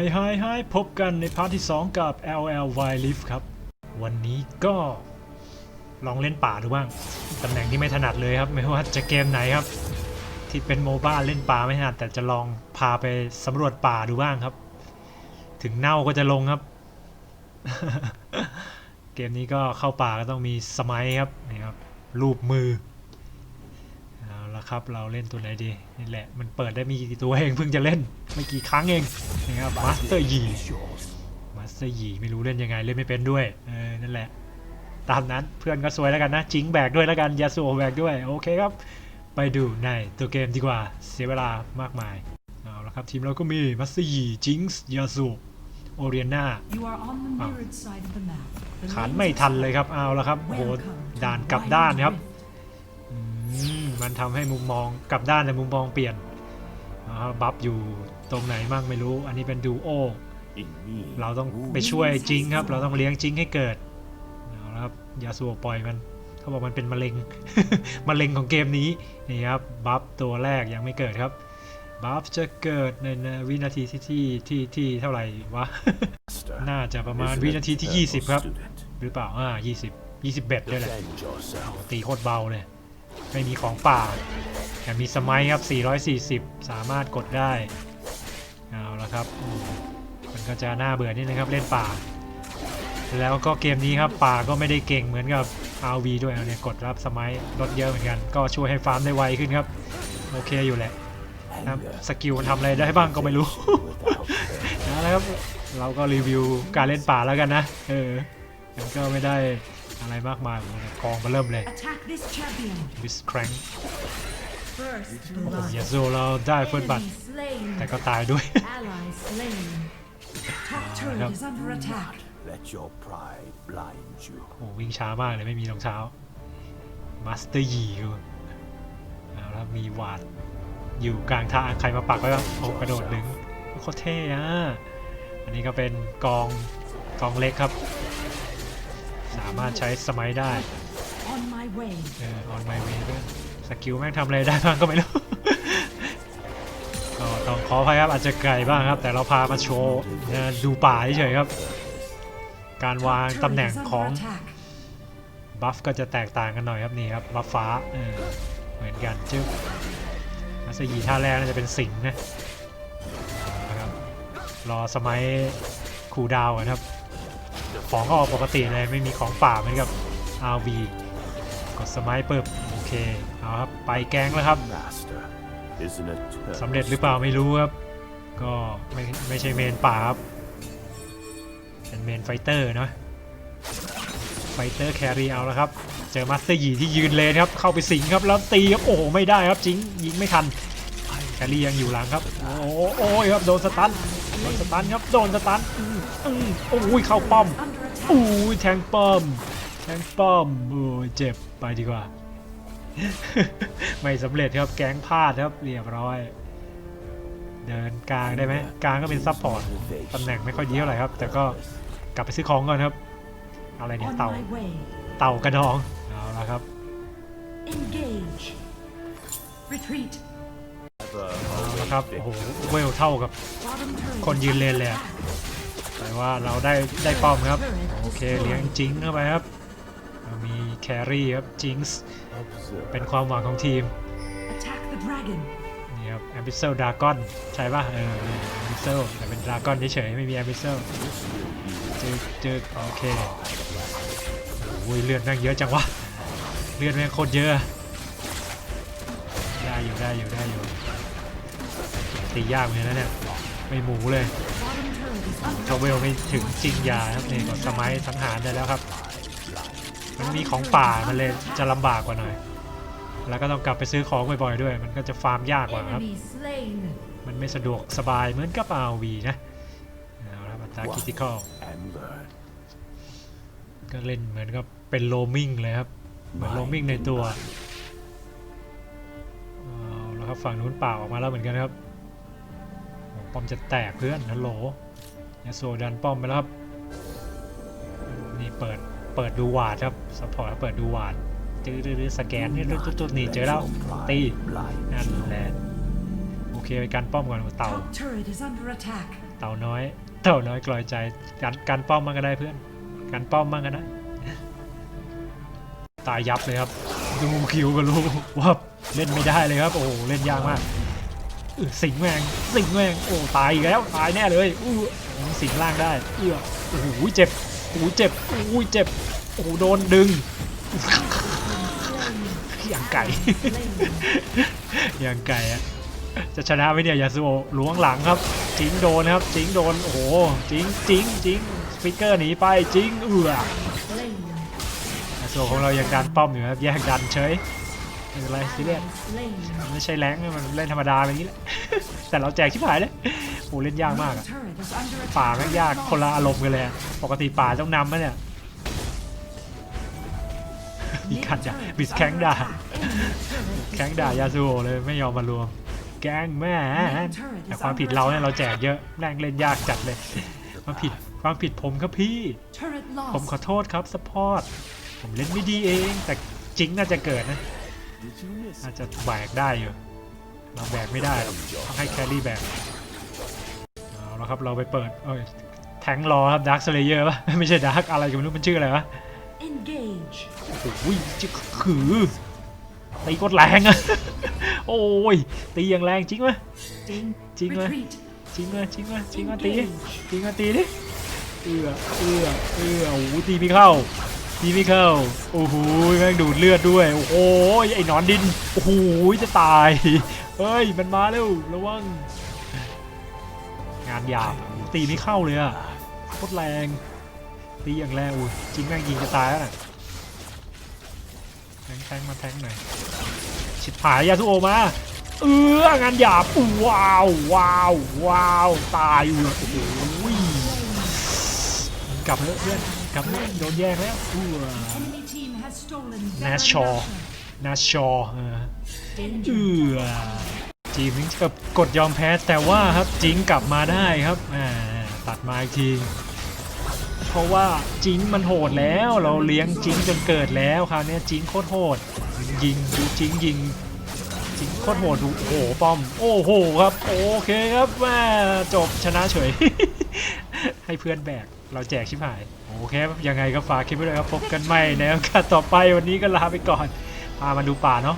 Hi Hi Hi พบกันในพาร์ทที่ 2 กับ LL Wild Rift ครับ วันนี้ก็ลองเล่นป่าดูบ้าง ตำแหน่งที่ไม่ถนัดเลยครับ ไม่ว่าจะเกมไหนครับ ที่เป็นโมบ้าเล่นป่าไม่ถนัด แต่จะลองพาไปสำรวจป่าดูบ้างครับ ถึงเน่าก็จะลงครับ เกมนี้ก็เข้าป่าก็ต้องมีสมัยครับนี่ครับรูปมือ เอาละครับ เราเล่นตัวไหนดีนี่แหละมันเปิดได้มีกี่ตัวเองเพิ่งจะเล่นไม่กี่ครั้งเองนะครับมาสเตอร์ยีมาสเตอร์ยีไม่รู้เล่นยังไงเล่นไม่เป็นด้วยเออนั่นแหละ ตามนั้นเพื่อนก็สวยแล้วกันนะจิงแบกด้วยแล้วกันยาสูโอแบกด้วยโอเคครับ ไปดูในตัวเกมดีกว่าเสียเวลามากมายเอาละครับทีมเราก็มีมัสยีจิงส์ยาสูโอเรียนา You are on the mirrored side of the map. The ขาน lanes ไม่ are ทันเลยครับเอาละครับโห Welcome to ด่าน the กลับ Wild ด้านครับ Rift. อื มมันทำให้มุมมองกลับด้านแต่มุมมองเปลี่ยนอ่าบัฟอยู่ตรงไหนมั่งไม่รู้ อันนี้เป็นดูโอเราต้องไปช่วยจิงครับ เราต้องเลี้ยงจิงให้เกิดเอาละครับยาสูบปล่อยมันเขาบอกมันเป็นมะเร็งมะเร็งของเกมนี้นี่ครับบัฟตัวแรกยังไม่เกิดครับบัฟจะเกิดในวินาทีที่ที่ที่ที่เท่าไหร่วะ น่าจะประมาณวินาทีที่ 20 ครับ หรือเปล่าอ่า20 20เบ็ดด้วยแหละโอ้ตีโคตรเบาเลย ไม่มีของป่าแต่มีสมัยครับ 440 สามารถกดได้ เอาละครับ มันก็จะน่าเบื่อนิดนึงครับเล่นป่า แล้วก็เกมนี้ครับป่าก็ไม่ได้เก่งเหมือนกับ RV ด้วยเนี่ยกดรับสมัยลดเยอะเหมือนกัน ก็ช่วยให้ฟาร์มได้ไวขึ้นครับ โอเคอยู่แหละนะสกิลมันทำอะไรได้บ้างก็ไม่รู้ นะครับ เราก็รีวิวการเล่นป่าแล้วกันนะ เออ มันก็ไม่ได้ อะไรมากมายกองมาเริ่มเลย Attack this champion. วิสแครง First โอ้โห blood. ยาโซเราได้เฟิร์สบัต Enemy slain. แต่ก็ตายด้วย Ally slain. Top turret yep. is under attack. Let your pride blind you. โอ้วิ่งช้ามากเลยไม่มีรองเท้ามาสเตอร์ยีกูเอาแล้วมีวาดอยู่กลางทางใครมาปักไว้บ้างโอ้กระโดดดึงโคตรเท่อะอันนี้ก็เป็นกองกองเล็กครับ สามารถใช้สมัยได้ On my way. เออ on my way ด้วยสกิลแม่งทำอะไรได้บ้างก็ไม่รู้ ก็ต้องขออภัยครับอาจจะไกลบ้างครับ แต่เราพามาโชว์นะดูป่าเฉยๆครับ การวาง Turret ตำแหน่ง is under ของ attack. บัฟก็จะแตกต่างกันหน่อยครับนี่ครับบัฟฟ้าเออเหมือนกันจึ๊บมัสยีท่าแรกน่าจะเป็นสิงห์นะนะครับรอสมัยคูลดาวน์ก่อนครับ ของก็ออกปกติเลยไม่มีของป่าเหมือนกับ RV กดสมัยปึ๊บโอเคเอาครับไปแกงแล้วครับ Master, isn't it? สำเร็จหรือเปล่าไม่รู้ครับ ก็ไม่ไม่ใช่เมนป่าครับ เป็นเมนไฟเตอร์เนาะไฟเตอร์แครีเอาแล้วครับ เจอมาสเตอร์หยีที่ยืนเลนครับ เข้าไปสิงครับแล้วตีครับโอ้โหไม่ได้ครับจริงยิงไม่ทันแครียังอยู่หลังครับ โอ้โหโอ้ยครับโดนสตัน โดนสตันครับโดนสตันอืมอืมโอ้ยเข้าป้อม Under attack. อู้ยแทงป้อมแทงป้อมโอ้ยเจ็บไปดีกว่า ไม่สำเร็จครับแก๊งพลาดครับเรียบร้อย เดินกลางได้ไหมกลางก็เป็นซับพอร์ตตำแหน่งไม่ค่อยดีเท่าไหร่ครับ แต่ก็กลับไปซื้อของก่อนครับ อะไรเนี่ยเต่าเต่ากระดองเอาละครับ Engage. Retreat. เอาละครับโอ้โหเวลเท่ากับคนยืนเลนเลยอะแต่ว่าเราได้ได้ป้อมครับ โอเคเลี้ยงจิงเข้าไปครับ มีแครี่ครับจิงส์เป็นความหวังของทีมนี่ครับแอมบิเซลดากอนใช่ป่ะเออแอมบิเซลแต่เป็นดากอนเฉยๆไม่มีแอมบิเซลจึกจึกโอเคโอ้ยเลือดแม่งเยอะจังวะเลือดแม่งโคตรเยอะได้อยู่ได้อยู่ได้อยู่ ตียากเหมือนกันนะเนี่ยไม่หมูเลย Bottom turret is under ทาเวลไม่ถึงจริงยาครับนี่ก็สมัยสังหารได้แล้วครับ มันมีของป่ามันเลยจะลำบากกว่าหน่อย แล้วก็ต้องกลับไปซื้อของบ่อยๆด้วย มันก็จะฟาร์มยากกว่าครับ Enemy slain. มันไม่สะดวกสบายเหมือนกับ RV นะเอาละอัตราคิติคอล And learn. ก็เล่นเหมือนกับเป็นโลมิงเลยครับ เหมือนโลมิงในตัวเอาแล้วครับฝั่งนู้นเปล่าออกมาแล้วเหมือนกันครับโอ้ ป้อมจะแตกเพื่อนฮัลโหลยาโซดันป้อมไปแล้วครับ นี่เปิด เปิดดูวาดครับซัพพอร์ตเปิดดูวาดตื้อๆๆสแกนนี่ตุ๊ดๆๆนี่เจอแล้วตี blind นั่นแหละโอเคไปการป้อมก่อนเต่า Top turret is under attack. เต่าน้อย เต่าน้อยกลอยใจการการป้อมมันก็ได้เพื่อน การป้อมมันก็ได้ตายยับเลยครับ ดูคิวก็รู้ว่าเล่นไม่ได้เลยครับ โอ้โหเล่นยากมากอื้อ สิงแมงสิงแมงโอ้ตายอีกแล้วตายแน่เลยอู้สิงล่างได้เอื้อโอ้โหเจ็บโอ้โหเจ็บโอ้โหเจ็บโอ้โหโดนดึงอย่างไก่อย่างไก่อะจะชนะไหมเนี่ยยาสุโอะล้วงหลังครับจิงโดนครับจิงโดนโอ้โหจิงจิงจิงสปิเกอร์หนีไปจิงเอือยาสุโอของเรายังดันป้อมอยู่ครับแยกดันเฉย เป็นไรซีเรียส Slain. มันไม่ใช่แรงค์มันเล่นธรรมดาแบบนี้แหละ แต่เราแจกชิบหายเลยโอ้เล่นยากมาก Your อะ turret is under attack. ป่าแม่งยากคนละอารมณ์กันเลยอะปกติป่าต้องนำนะเนี่ยมีขัดอะบิดแข้งด่าแข้งด่ายาซูโอะเลยไม่ยอมมารวม แกล้งแม่แต่ความผิดเราเนี่ยเราแจกเยอะแรงเล่นยากจัดเลยความผิดความผิดผมครับพี่ Turret ผมขอ lost. โทษครับสปอร์ตผมเล่นไม่ดีเอง แต่จริงน่าจะเกิดนะ Did you miss น่าจะแบกได้อยู่เราแบกไม่ได้ต้องให้แครี่แบกเอาแล้วครับเราไปเปิดเอ้ยแทงรอครับดาร์คสเลเยอร์ป่ะไม่ใช่ดาร์คอะไรก็ไม่รู้มันชื่ออะไรวะ Engage. โอ้ยจะขือตีกดแรงอะโอ้ยตีอย่างแรงจริงไหม Ding. Chính rồi. Retreat. จริงไหมจริงไหมจริงไหมตี Engage. จริงไหมตีดิเอื้อเอื้อเอื้อโอ้โหตีไม่เข้า ตีไม่เข้า โอ้โหแม่งดูดเลือดด้วย โอ้โหไอ้นอนดิน โอ้โหจะตาย เฮ้ย มันมาเร็ว ระวัง งานหยาบ ตีไม่เข้าเลยอะโคตรแรง ตีอย่างแรงอุ้ยจริงแม่งยิงจะตายแล้วน่ะแทงแทงมาแทงหน่อย ชิดผายยาสุโอมา เอองานหยาบว้าว ว้าว ว้าว ตายอยู่โอ้โหกลับเถอะเพื่อน กลับเถอะโดนแย่งแล้วอู้ Enemy team has stolen. Nash Baron Shaw. Nashor. นาชอเออ Danger. เออจีมถึงกับกดยอมแพ้แต่ว่าครับจิงกลับมาได้ครับอ่าตัดมาอีกทีเพราะว่าจิงมันโหดแล้วเราเลี้ยงจิงจนเกิดแล้วคราวเนี้ยจิงโคตรโหดยิงดูจิงยิงจิงโคตรโหดดูโอ้โหป้อมโอ้โหครับโอเคครับแม่จบชนะเฉยให้เพื่อนแบก เราแจกชิบหาย โอเคยังไงก็ฝากคลิปไว้ด้วยครับ พบกันใหม่ในโอกาสต่อไปวันนี้ก็ลาไปก่อน พามาดูป่าเนาะ